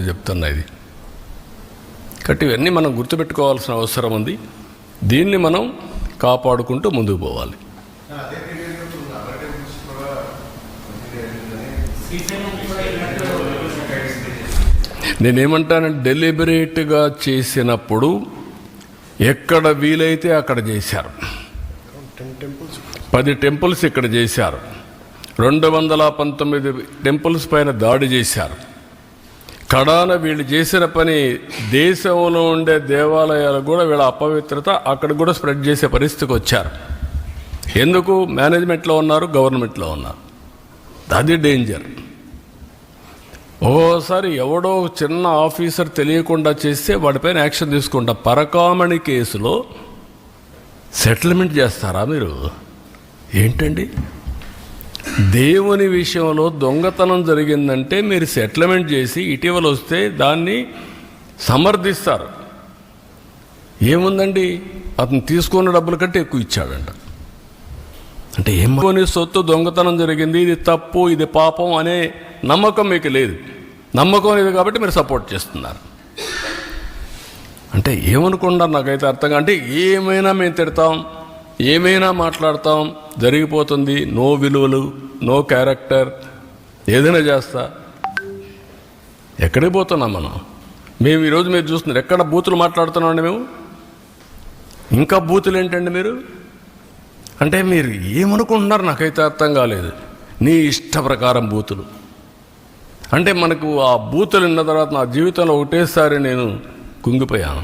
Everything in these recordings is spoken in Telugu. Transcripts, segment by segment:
చెప్తున్నా ఇది. కాబట్టి ఇవన్నీ మనం గుర్తుపెట్టుకోవాల్సిన అవసరం ఉంది. దీన్ని మనం కాపాడుకుంటూ ముందుకు పోవాలి. నేనేమంటానంటే డెలిబరేట్గా చేసినప్పుడు ఎక్కడ వీలైతే అక్కడ చేశారు. పది టెంపుల్స్ ఇక్కడ చేశారు. రెండు వందల పంతొమ్మిది టెంపుల్స్ పైన దాడి చేశారు. కడాన వీళ్ళు చేసిన పని దేశంలో ఉండే దేవాలయాలు కూడా వీళ్ళ అపవిత్రత అక్కడ కూడా స్ప్రెడ్ చేసే పరిస్థితికి వచ్చారు. ఎందుకు? మేనేజ్మెంట్లో ఉన్నారు గవర్నమెంట్లో ఉన్నారు. అది డేంజర్. ఓసారి ఎవడో చిన్న ఆఫీసర్ తెలియకుండా చేస్తే వాడిపైన యాక్షన్ తీసుకుంటా. పరకామణి కేసులో సెటిల్మెంట్ చేస్తారా మీరు? ఏంటండి? దేవుని విషయంలో దొంగతనం జరిగిందంటే మీరు సెటిల్మెంట్ చేసి ఇటీవల వస్తే దాన్ని సమర్థిస్తారు. ఏముందండి? అతను తీసుకున్న డబ్బుల కంటే ఎక్కువ ఇచ్చాడంట. అంటే ఏమోని సొత్తు దొంగతనం జరిగింది? ఇది తప్పు ఇది పాపం అనే నమ్మకం మీకు లేదు. నమ్మకం లేదు కాబట్టి మీరు సపోర్ట్ చేస్తున్నారు. అంటే ఏమనుకున్నారు నాకైతే అర్థం అంటే ఏమైనా మేము తిడతాం. ఏమైనా మాట్లాడతాం జరిగిపోతుంది నో విలువలు నో క్యారెక్టర్ ఏదైనా చేస్తా. ఎక్కడికి పోతున్నాం మనం? మేము ఈరోజు మీరు చూస్తున్నారు ఎక్కడ బూతులు మాట్లాడుతున్నామండి మేము? ఇంకా బూతులు ఏంటండి మీరు? అంటే మీరు ఏమనుకుంటున్నారు నాకైతే అర్థం కాలేదు. నీ ఇష్ట ప్రకారం బూతులు. అంటే మనకు ఆ బూతులు విన్న తర్వాత నా జీవితంలో ఒకటేసారి నేను కుంగిపోయాను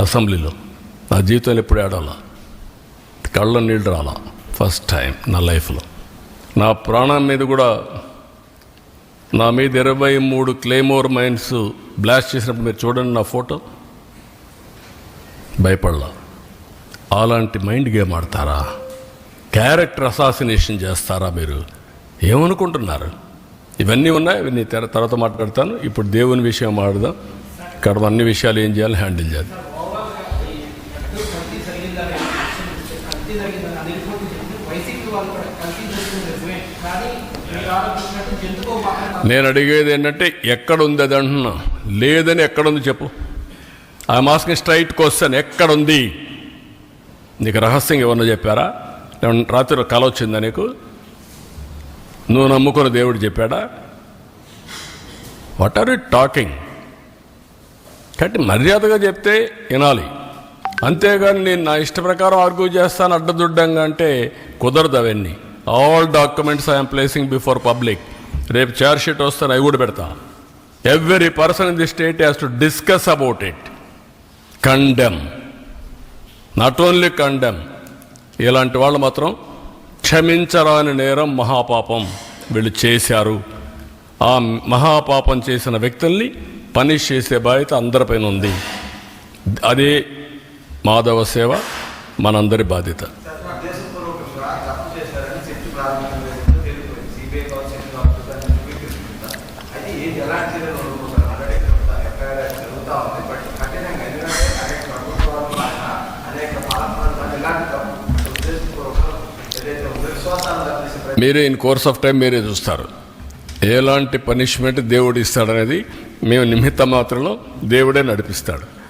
అసెంబ్లీలో. నా జీవితంలో ఎప్పుడు ఆడాలా కళ్ళ నీళ్ళు రాలా ఫస్ట్ టైం నా లైఫ్లో నా ప్రాణం మీద కూడా నా మీద ఇరవై మూడు క్లేమోర్ మైన్స్ బ్లాస్ట్ చేసినప్పుడు మీరు చూడండి నా ఫోటో. భయపడలా. అలాంటి మైండ్ గేమ్ ఆడతారా? క్యారెక్టర్ అసాసినేషన్ చేస్తారా మీరు? ఏమనుకుంటున్నారు? ఇవన్నీ ఉన్నాయి ఇవన్నీ తర్వాత మాట్లాడతాను. ఇప్పుడు దేవుని విషయం ఆడదాం. ఇక్కడ అన్ని విషయాలు ఏం చేయాలి హ్యాండిల్ చేయాలి నేను అడిగేది ఏంటంటే ఎక్కడ ఉంది అది అంటున్నా. లేదని ఎక్కడుంది చెప్పు. ఆ మాస్క్ స్ట్రైట్ క్వశ్చన్ ఎక్కడుంది? నీకు రహస్యం ఏమన్నా చెప్పారా? రాత్రి కల వచ్చిందా నీకు? నువ్వు నమ్ముకున్న దేవుడు చెప్పాడా? వాట్ ఆర్ యు టాకింగ్ కాబట్టి మర్యాదగా చెప్తే వినాలి. అంతేగాని నేను నా ఇష్ట ప్రకారం ఆర్గ్యూ చేస్తాను అడ్డదుడ్డంగా అంటే కుదరదు అవన్నీ. All documents I'm placing before public రేపు చార్జ్ షీట్ వస్తాను అవి కూడా పెడతా. Every person in the state has to discuss about it condemn not only condemn ఇలాంటి వాళ్ళు మాత్రం క్షమించరాని నేరం మహాపాపం వీళ్ళు చేశారు. ఆ మహాపాపం చేసిన వ్యక్తుల్ని పనిష్ చేసే బాధ్యత అందరిపైన ఉంది. అదే మాధవ సేవ మనందరి బాధ్యత. మీరు ఇన్ కోర్స్ ఆఫ్ టైం మీరే చూస్తారు. ఎలాంటి పనిష్మెంట్ దేవుడు ఇస్తాడనేది మేము నిమిత్త మాత్రలో దేవుడే నడిపిస్తాడు.